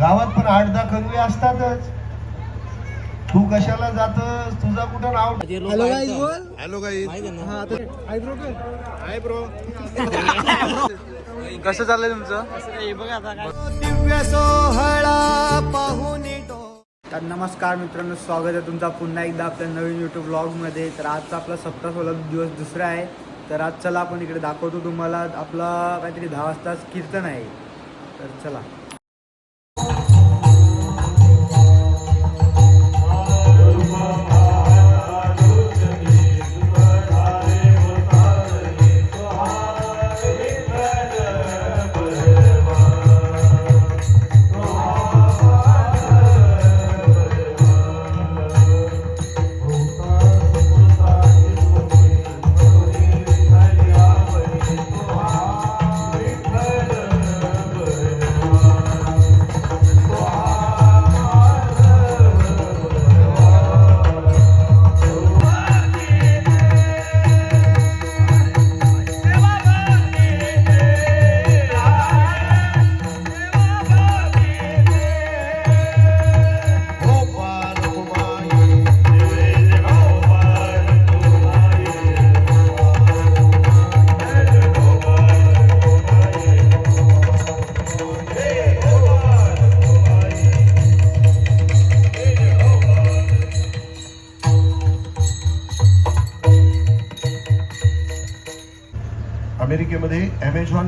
गावात पण आठ दहा कंगवे असतातच. तू कशाला जातस? तुझा कुठं नाव? हॅलो गाईज बोल. हॅलो गाई हा तर आयब्रो कर हाय ब्रो कसं चाललंय तुमचं? दिव्य सोहळा पाहून तर नमस्कार मित्रांनो स्वागत आहे तुमचा पुन्हा एकदा आपल्या नवीन यूट्यूब ब्लॉगमध्ये तर आजचा आपला सप्ताह सोळा दिवस दुसरा आहे. तर आज चला आपण इकडे दाखवतो तुम्हाला आपला काहीतरी दहा वाजता कीर्तन आहे. तर चला.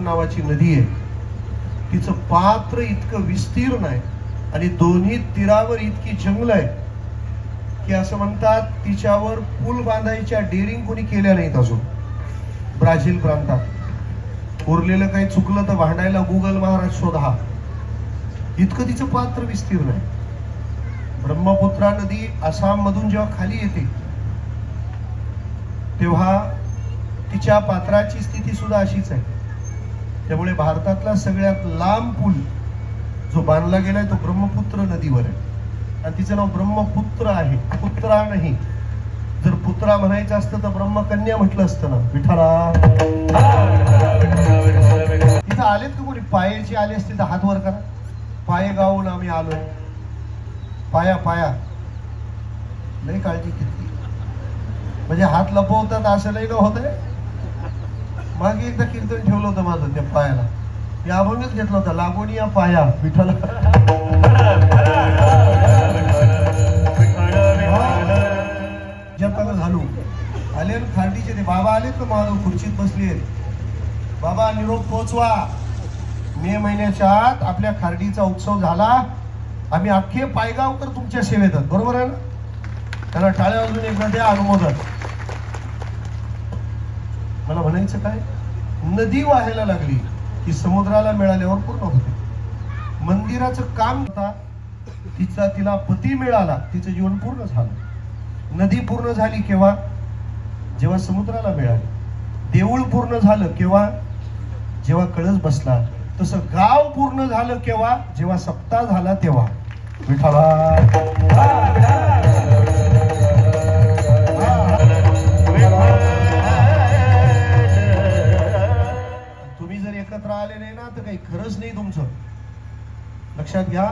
अमेझॉन नावाची नदी आहे. तिचं पात्र इतकं विस्तीर्ण आहे आणि दोन्ही तीरावर इतकी जंगल आहे की असं म्हणतात तिच्यावर पूल बांधायच्या डेअरिंग कोणी केल्या नाहीत अजून. ब्राझील प्रांतात. उरलेलं काही चुकलं तर भांडायला गुगल महाराज शोधा इतकं तिचं पात्र विस्तीर्ण आहे. ब्रह्मपुत्रा नदी आसाम मधून जेव्हा खाली येते तेव्हा तिच्या पात्राची स्थिती सुद्धा अशीच आहे. त्यामुळे भारतातला सगळ्यात लांब पूल जो बांधला गेलाय तो ब्रह्मपुत्र नदीवर आहे. आणि तिचं नाव ब्रह्मपुत्र आहे. पुत्रा नाही. जर पुत्रा म्हणायचं असतं तर ब्रह्मकन्या म्हटलं असतं ना. विठाला तिथं आलेत का कोणी? पायाची आले असतील तर हात वर करा. पाये गावून आम्ही आलोय. पाया पाया. लय काळजी घेतली. म्हणजे हात लपवतात असं नाही ना होत मागे एकदा कीर्तन ठेवलं होतं माझं त्या पायाला. मी अभंगच घेतला होता लागोणी या पाया विठ्ठल जपाला घालू आले खांडीचे ते बाबा आलेत तर माझं खुर्चीत बसले बाबा निरोप पोचवा. मे महिन्याच्या आत आपल्या खार्डीचा उत्सव झाला. आम्ही अख्खे पायगावकर तुमच्या सेवेत बरोबर आहे ना? त्याला टाळ्या अजून एकदा द्या अनुमोदन. मला म्हणायचं काय? नदी वाहायला लागली की समुद्राला मिळाल्यावर पूर्ण होते. मंदिराचं काम होता तिचा तिला पती मिळाला तिचं जीवन पूर्ण झालं. नदी पूर्ण झाली केव्हा? जेव्हा समुद्राला मिळाली. देऊळ पूर्ण झालं केव्हा? जेव्हा कळस बसला. तसं गाव पूर्ण झालं केव्हा? जेव्हा सप्ताह झाला तेव्हा. विठाला लक्षात घ्या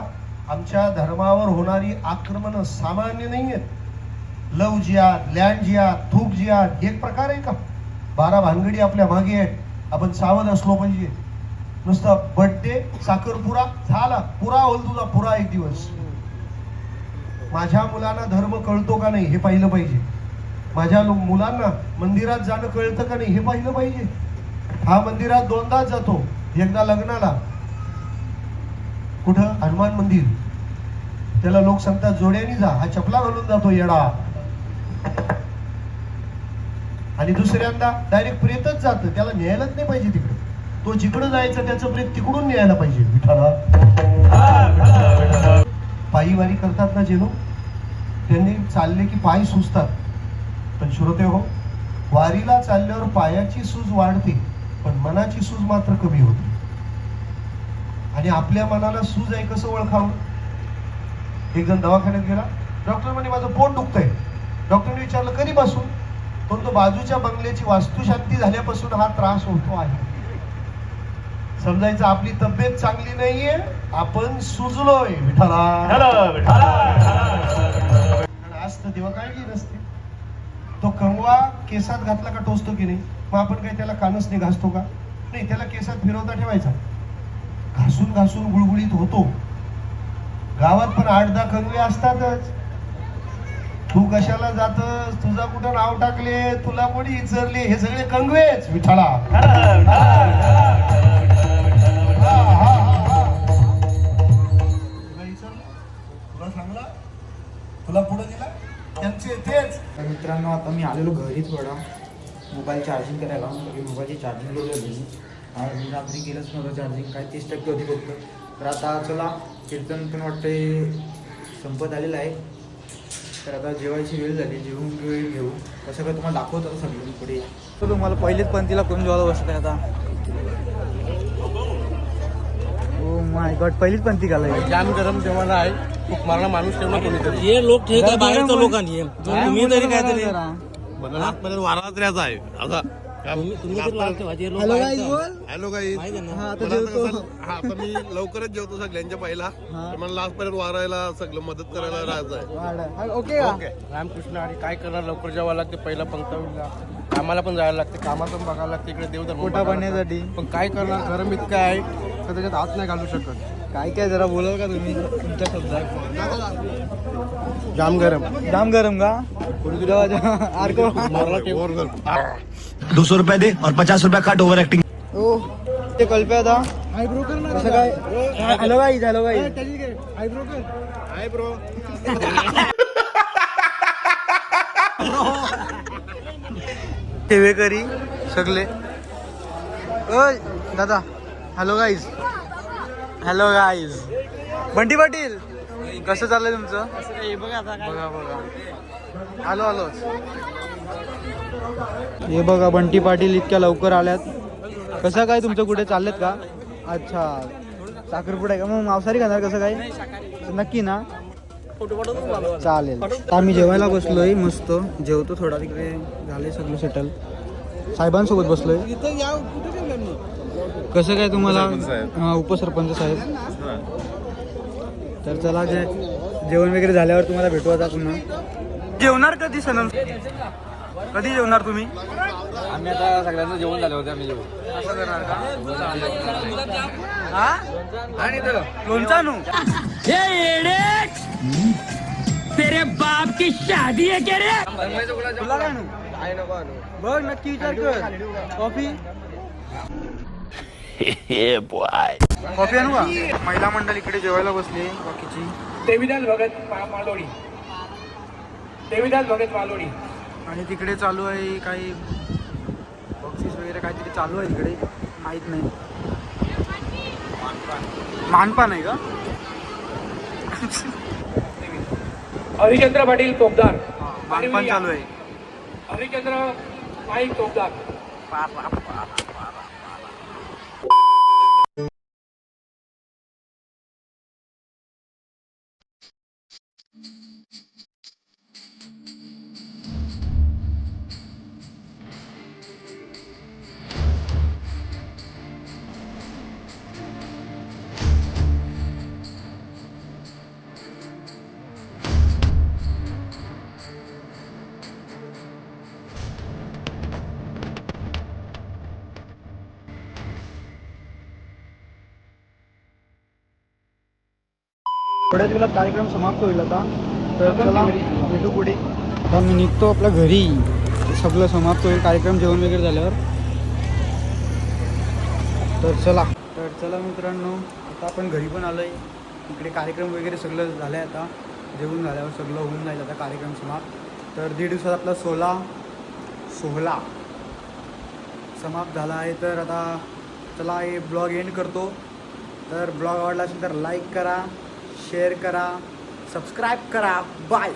आमच्या धर्मावर होणारी आक्रमण सामान्य नाही आहेत लव जिया लँड जिया थूक जिहाद एक प्रकार आहे का? बारा भानगडी आपल्या मागे आहेत. आपण सावध असलो पाहिजे. नुसतं बड्डे साखरपुरा झाला पुरा होईल तुझा पुरा एक दिवस. माझ्या मुलांना धर्म कळतो का नाही हे पाहिलं पाहिजे. माझ्या मुलांना मंदिरात जाणं कळतं का नाही हे पाहिलं पाहिजे. हा मंदिरात दोनदाच जातो. एकदा लग्नाला कुठं? हनुमान मंदिर. त्याला लोक सांगतात जोड्याने जा हा चपला घालून जातो येडा. आणि दुसऱ्यांदा डायरेक्ट प्रेतच जात. त्याला न्यायलाच नाही पाहिजे तिकडे. तो जिकडं जायचं त्याचं प्रेत तिकडून न्यायला पाहिजे. विठाला पायी वारी करतात ना जे त्यांनी चालले की पाय सुजतात. पण श्रोते हो वारीला चालल्यावर पायाची सूज वाढते पण मनाची सूज मात्र कमी होते. आणि आपल्या मनाला सूज आहे कसं ओळखावं? एक जण दवाखान्यात गेला. डॉक्टर म्हणे माझं पोट दुखतंय. डॉक्टरने विचारलं कधीपासून पण तो बाजूच्या बंगल्याची वास्तुशांती झाल्यापासून हा त्रास होतो आहे. समजायचं आपली तब्येत चांगली नाहीये आपण सुजलोय विठाला तर तेव्हा काळजी नसते. तो कंगवा केसात घातला का टोचतो की नाही? मग आपण काय त्याला कानच नाही घासतो का? नाही त्याला केसात फिरवता ठेवायचा. घासून घासून गुळगुळीत होतो. गावात पण आठ दहा कंगवे असतातच. तू कशाला जातस? तुझा कुठं नाव टाकले? तुला कोणी इचरले? हे सगळे कंगवेच विठाला तुला विचारलं? तुला सांगला? तुला पुढे दिला त्यांचे तेच. तर मित्रांनो आता मी आलेलो घरीच बडा मोबाईल चार्जिंग करायला मोबाईलची चार्जिंग केली मी रात्री केलंच नव्हतं चार्जिंग काय तीस टक्के होती फक्त. तर आता चला कीर्तन पण वाटते संपत आलेलं आहे. तर आता जेवायची वेळ झाली जेवून वेळ घेऊ. कसं काय तुम्हाला दाखवतो आता सगळं पुढे तर तुम्हाला पहिलेच पंथीला कोण जेवायला बसत आहे आता. ओ माय गॉड पहिलीच पंथी घालाय जाम गरम जेवण आहे. खूप मारणा माणूस ठेवला कोणीतरी. हे लोक ठेवतात बाहेरच्या लोकांनी. तुम्ही तरी काहीतरी. मला आतपर्यंत वारा तरी आहे. आता तुम्ही तुम्ही तरी लाल ठेवा लोक हॅलो गाईज बोल. हॅलो काही माहिती आहे ना? हा आता जेवतो. हा आता मी लवकरच जेवतो सगळ्यांच्या पहिला. हा. तर मला लास्ट पर्यंत वारायला सगळं मदत करायला राहायचं आहे. ओके का? रामकृष्ण आणि काय करणार? लवकर जेवायला लागते पहिला पंक्तावीला कामाला पण जायला लागते कामाचं पण बघायला लागते इकडे देवधर्म पोटा बघायला लागतं. पण काय करणार? गरम इतकं आहे तर त्याच्यात हात नाही घालू शकत. काय काय जरा बोलाल का तुम्ही? तुमच्या शब्दात. जाम गरम. जाम गरम का? आरको दो सौ रुपए दे और पचास रुपया काट ओवर एक्टिंग ओ ते कल्पे आता कसं काय हॅलो गाईज हॅलो गाईज करी सगळे ओय दादा hello guys hello guys Bunty Patil कसं चाललंय तुमचं? बघा बघा. आलो आलोच हे बघा बंटी पाटील इतक्या लवकर आल्यात. कसं काय तुमचं कुठे चाललेत का? अच्छा. साखरपुडा आहे का? मग मांसाहारी खाणार कसं काय? नक्की ना. चालेल. आम्ही जेवायला बसलोय मस्त. जेवतो थोडा तिकडे. झाले सगळं सेटल साहेबांसोबत बसलोय. कसं काय तुम्हाला? हा उपसरपंच साहेब. तर चला जे जेवण वगैरे झाल्यावर तुम्हाला भेटू आता पुन्हा. जेवणार कधी सनम? कधी जेवणार तुम्ही? आम्ही आता सगळ्यांना जेवण झाले होते आम्ही जेवण असं करणार का? हा? आणि लोणचा आणू तुला काय आणू बघ नक्की विचार कर. कॉफी? कॉफी आणू का? महिला मंडळ इकडे जेवायला बसली बाकीची. देवीदास भगत मा- मालोडी देवीदास भगत मालोडी आणि तिकडे चालू आहे काही बक्षीस वगैरे काहीतरी चालू आहे तिकडे माहीत नाही. मानपान आहे का? हरिचंद्र पाटील तोपदार मानपान चालू आहे. हरिचंद्र नाईक तोपदार थोड्याच वेळात कार्यक्रम समाप्त होईल आता. तर चला भेटू पुढे. आता मी निघतो आपल्या घरी. सगळं समाप्त होईल कार्यक्रम जेवण वगैरे झाल्यावर. तर चला. तर चला मित्रांनो आता आपण घरी पण आलो आहे इकडे कार्यक्रम वगैरे सगळं झालं आहे आता. जेवण झाल्यावर सगळं होऊन जाईल आता कार्यक्रम समाप्त. तर दीड दिवसात आपला सोला सोहळा समाप्त झाला आहे. तर आता चला हे ब्लॉग एंड करतो. तर ब्लॉग आवडला असेल तर लाईक करा. शेअर करा सबस्क्राईब करा. बाय